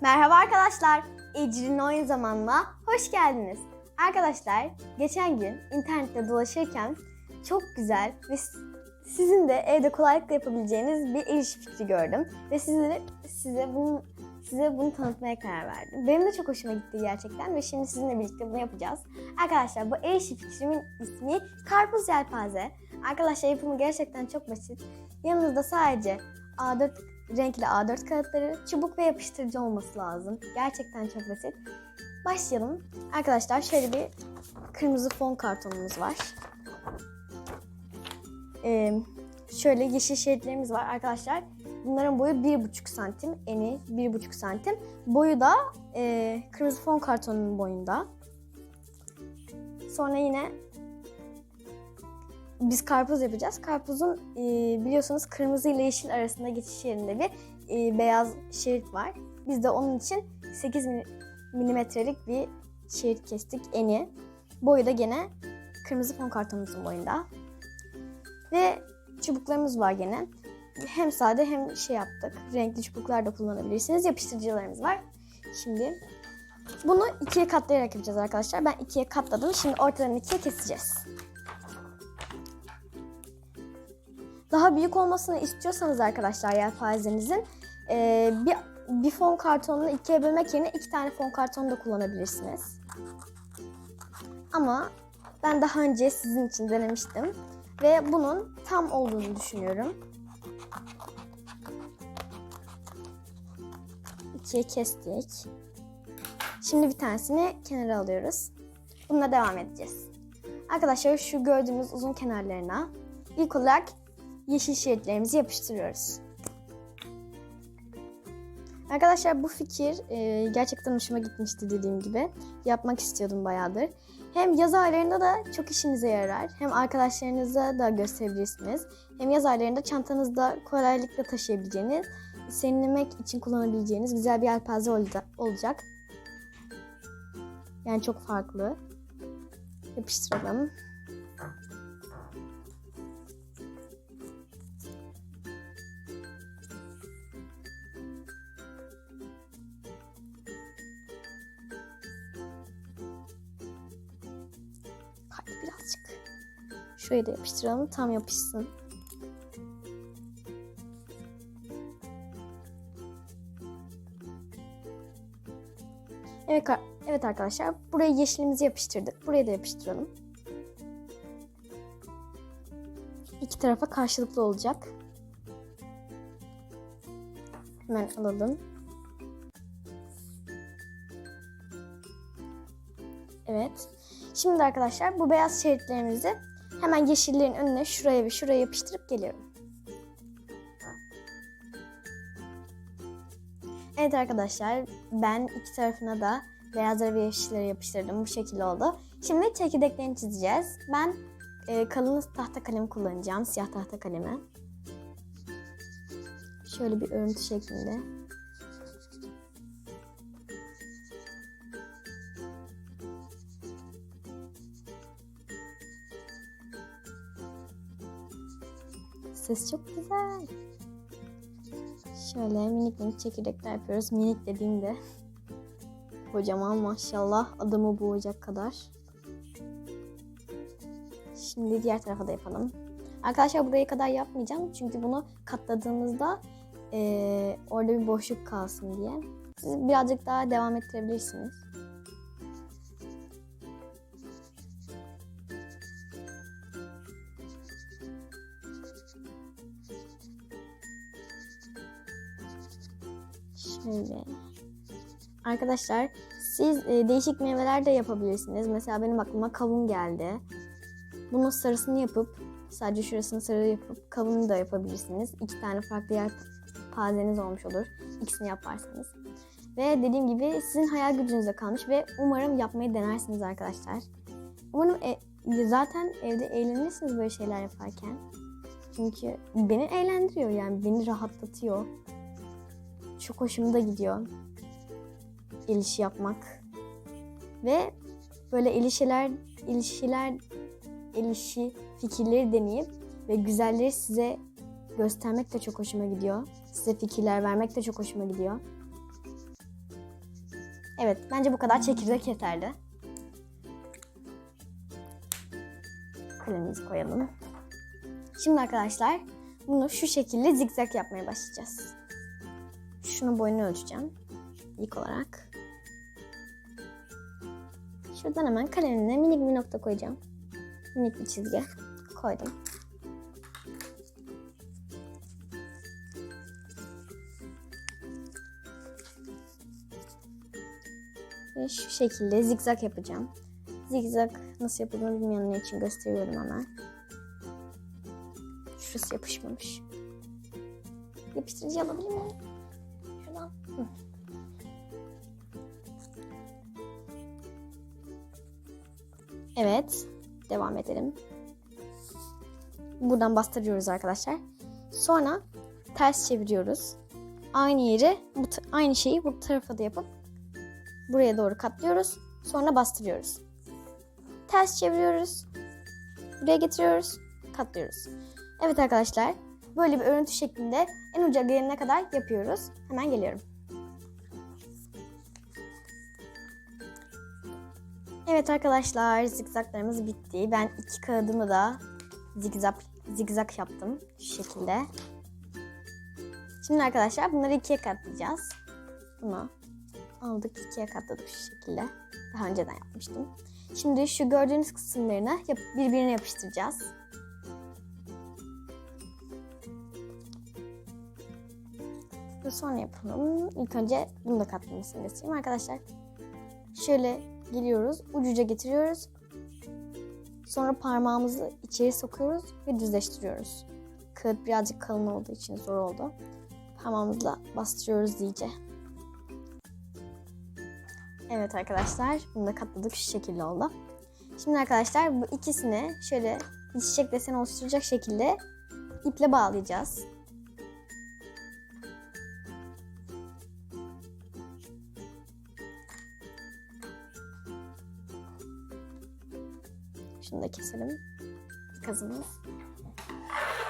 Merhaba arkadaşlar. Ecrin Oyun Zamanı'na hoş geldiniz. Arkadaşlar geçen gün internette dolaşırken çok güzel ve sizin de evde kolaylıkla yapabileceğiniz bir el fikri gördüm. Ve size, size bunu size bunu tanıtmaya karar verdim. Benim de çok hoşuma gitti gerçekten ve şimdi sizinle birlikte bunu yapacağız. Arkadaşlar bu el fikrimin ismi karpuz yelpaze. Arkadaşlar yapımı gerçekten çok basit. Yanınızda sadece A4 renkli A4 kağıtları, çubuk ve yapıştırıcı olması lazım. Gerçekten çok basit. Başlayalım. Arkadaşlar şöyle bir kırmızı fon kartonumuz var. Ee, şöyle yeşil şeritlerimiz var arkadaşlar. Bunların boyu 1,5 santim, eni 1,5 santim. Boyu da e, kırmızı fon kartonunun boyunda. Sonra yine biz karpuz yapacağız. Karpuzun e, biliyorsunuz kırmızı ile yeşil arasında geçiş yerinde bir e, beyaz şerit var. Biz de onun için 8 mil- milimetrelik bir şerit kestik eni. Boyu da gene kırmızı fon kartonumuzun boyunda. Ve çubuklarımız var gene. Hem sade hem şey yaptık. Renkli çubuklar da kullanabilirsiniz. Yapıştırıcılarımız var. Şimdi bunu ikiye katlayarak yapacağız arkadaşlar. Ben ikiye katladım. Şimdi ortadan ikiye keseceğiz. Daha büyük olmasını istiyorsanız arkadaşlar yelpazenizin e, bir, bir fon kartonunu ikiye bölmek yerine iki tane fon kartonu da kullanabilirsiniz. Ama ben daha önce sizin için denemiştim ve bunun tam olduğunu düşünüyorum. İkiye kestik. Şimdi bir tanesini kenara alıyoruz. Bununla devam edeceğiz. Arkadaşlar şu gördüğünüz uzun kenarlarına ilk olarak yeşil şeritlerimizi yapıştırıyoruz. Arkadaşlar bu fikir e, gerçekten hoşuma gitmişti dediğim gibi. Yapmak istiyordum bayağıdır. Hem yaz aylarında da çok işinize yarar. Hem arkadaşlarınıza da gösterebilirsiniz. Hem yaz aylarında çantanızda kolaylıkla taşıyabileceğiniz, serinlemek için kullanabileceğiniz güzel bir yelpaze olacak. Yani çok farklı. Yapıştıralım. Şuraya da yapıştıralım. Tam yapışsın. Evet, evet arkadaşlar. Buraya yeşilimizi yapıştırdık. Buraya da yapıştıralım. İki tarafa karşılıklı olacak. Hemen alalım. Evet. Şimdi arkadaşlar bu beyaz şeritlerimizi hemen yeşillerin önüne şuraya ve şuraya yapıştırıp geliyorum. Evet arkadaşlar ben iki tarafına da beyazları ve yeşilleri yapıştırdım. Bu şekilde oldu. Şimdi çekirdeklerini çizeceğiz. Ben e, kalın tahta kalem kullanacağım. Siyah tahta kalemi. Şöyle bir örüntü şeklinde. Ses çok güzel. Şöyle minik minik çekirdekler yapıyoruz. Minik dediğimde kocaman maşallah adamı boğacak kadar. Şimdi diğer tarafa da yapalım. Arkadaşlar buraya kadar yapmayacağım. Çünkü bunu katladığımızda eee, orada bir boşluk kalsın diye. Siz birazcık daha devam ettirebilirsiniz. Şöyle. Arkadaşlar siz e, değişik meyveler de yapabilirsiniz. Mesela benim aklıma kavun geldi. Bunun sarısını yapıp sadece şurasını sarı yapıp kavunu da yapabilirsiniz. İki tane farklı yer pazeniz olmuş olur. İkisini yaparsanız. Ve dediğim gibi sizin hayal gücünüze kalmış ve umarım yapmayı denersiniz arkadaşlar. Umarım e, zaten evde eğlenirsiniz böyle şeyler yaparken. Çünkü beni eğlendiriyor yani beni rahatlatıyor. Çok hoşuma da gidiyor. El yapmak. Ve böyle el işler, el fikirleri deneyip ve güzelleri size göstermek de çok hoşuma gidiyor. Size fikirler vermek de çok hoşuma gidiyor. Evet bence bu kadar çekirdek yeterli. Kalemimizi koyalım. Şimdi arkadaşlar bunu şu şekilde zigzag yapmaya başlayacağız. Şunu boyunu ölçeceğim. İlk olarak. Şuradan hemen kalemimle minik bir nokta koyacağım. Minik bir çizgi koydum. Ve şu şekilde zigzag yapacağım. Zigzag nasıl yapıldığını bilmeyenler için gösteriyorum hemen. Şurası yapışmamış. Yapıştırıcı alabilir miyim? Evet. Devam edelim. Buradan bastırıyoruz arkadaşlar. Sonra ters çeviriyoruz. Aynı yeri, bu aynı şeyi bu tarafa da yapıp buraya doğru katlıyoruz. Sonra bastırıyoruz. Ters çeviriyoruz. Buraya getiriyoruz. Katlıyoruz. Evet arkadaşlar. Böyle bir örüntü şeklinde en uca gelene kadar yapıyoruz. Hemen geliyorum. Evet arkadaşlar zigzaglarımız bitti. Ben iki kağıdımı da zigzag, zigzag yaptım şu şekilde. Şimdi arkadaşlar bunları ikiye katlayacağız. Bunu aldık ikiye katladık şu şekilde. Daha önceden yapmıştım. Şimdi şu gördüğünüz kısımlarını birbirine yapıştıracağız. Ve sonra yapalım. İlk önce bunu da katlamasını göstereyim arkadaşlar. Şöyle geliyoruz, ucuca getiriyoruz. Sonra parmağımızı içeri sokuyoruz ve düzleştiriyoruz. Kağıt birazcık kalın olduğu için zor oldu. Parmağımızla bastırıyoruz iyice. Evet arkadaşlar, bunu da katladık şu şekilde oldu. Şimdi arkadaşlar bu ikisini şöyle bir çiçek deseni oluşturacak şekilde iple bağlayacağız. Şunu da keselim. Kazımız.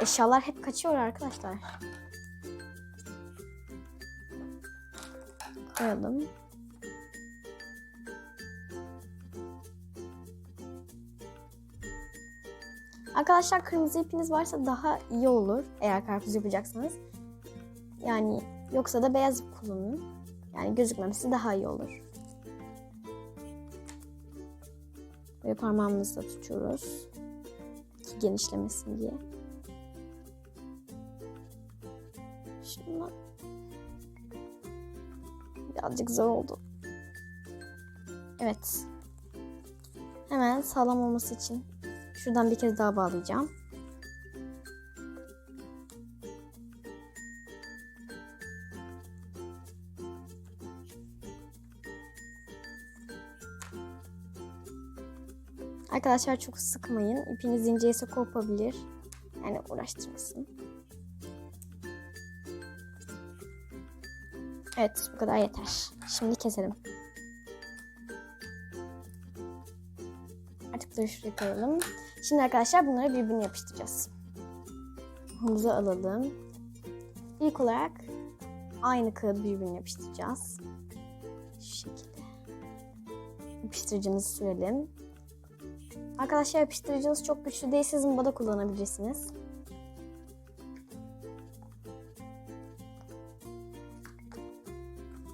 Eşyalar hep kaçıyor arkadaşlar. Koyalım. Arkadaşlar kırmızı ipiniz varsa daha iyi olur eğer karpuz yapacaksanız. Yani yoksa da beyaz ip kullanın. Yani gözükmemesi daha iyi olur. Ve parmağımızla tutuyoruz. Ki genişlemesin diye. Şunlar birazcık zor oldu. Evet. Hemen sağlam olması için şuradan bir kez daha bağlayacağım. Arkadaşlar çok sıkmayın. İpiniz inceyse kopabilir. Yani uğraştırmasın. Evet bu kadar yeter. Şimdi keselim. Artık bunları şuraya. Şimdi arkadaşlar bunları birbirine yapıştıracağız. Hamuzu alalım. İlk olarak aynı kağıdı birbirine yapıştıracağız. Şu şekilde. Yapıştırıcımızı sürelim. Arkadaşlar yapıştırıcınız çok güçlü değilse zımbada kullanabilirsiniz.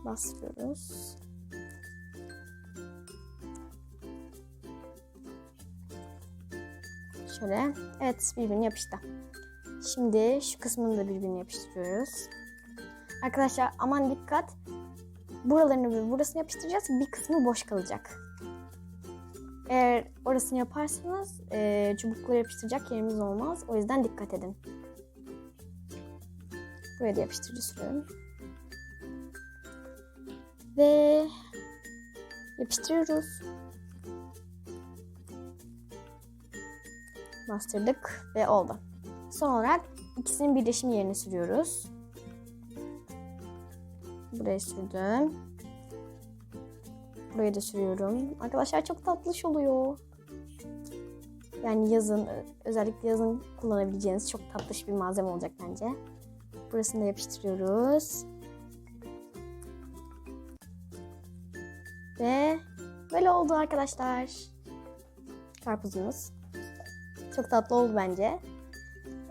Bastırıyoruz. Şöyle. Evet birbirine yapıştı. Şimdi şu kısmını da birbirine yapıştırıyoruz. Arkadaşlar aman dikkat. Buralarını ve burasını yapıştıracağız. Bir kısmı boş kalacak. Eğer orasını yaparsanız e, çubukları yapıştıracak yerimiz olmaz. O yüzden dikkat edin. Buraya da yapıştırıcı sürüyorum. Ve yapıştırıyoruz. Bastırdık ve oldu. Son olarak ikisinin birleşim yerine sürüyoruz. Buraya sürdüm. Buraya da sürüyorum. Arkadaşlar çok tatlış oluyor. Yani yazın, özellikle yazın kullanabileceğiniz çok tatlış bir malzeme olacak bence. Burasını da yapıştırıyoruz. Ve böyle oldu arkadaşlar. Karpuzumuz. Çok tatlı oldu bence.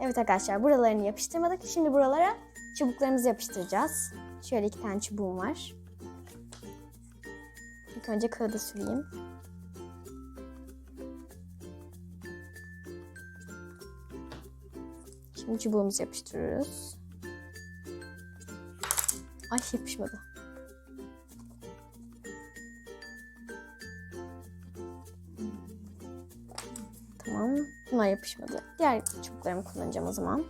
Evet arkadaşlar buralarını yapıştırmadık. Şimdi buralara çubuklarımızı yapıştıracağız. Şöyle iki tane çubuğum var. İlk önce kağıda süreyim. Şimdi çubuğumuzu yapıştırıyoruz. Ay yapışmadı. Tamam. Bunlar yapışmadı. Diğer çubuklarımı kullanacağım o zaman.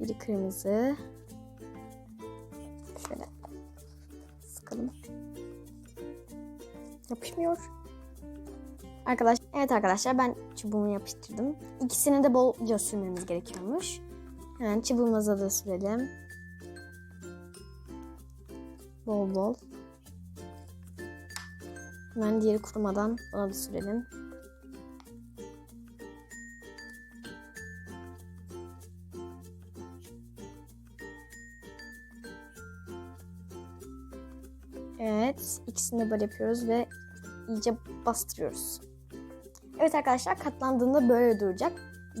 Biri kırmızı. Yapışmıyor. Arkadaş, evet arkadaşlar ben çubuğumu yapıştırdım. İkisini de bolca sürmemiz gerekiyormuş. Hemen çubuğumuza da sürelim. Bol bol. Hemen diğeri kurumadan ona da sürelim. Evet, ikisini de böyle yapıyoruz ve iyice bastırıyoruz. Evet arkadaşlar katlandığında böyle duracak.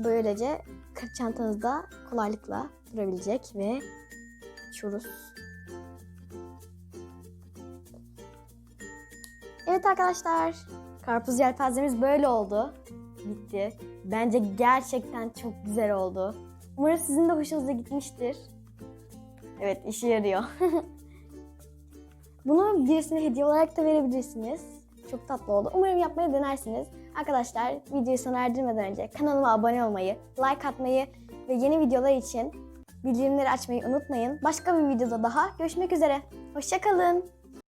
Böylece kır çantanızda kolaylıkla durabilecek ve açıyoruz. Evet arkadaşlar karpuz yelpazemiz böyle oldu. Bitti. Bence gerçekten çok güzel oldu. Umarım sizin de hoşunuza gitmiştir. Evet işe yarıyor. Bunu birisine hediye olarak da verebilirsiniz. Çok tatlı oldu. Umarım yapmayı denersiniz. Arkadaşlar videoyu sona erdirmeden önce kanalıma abone olmayı, like atmayı ve yeni videolar için bildirimleri açmayı unutmayın. Başka bir videoda daha görüşmek üzere. Hoşçakalın.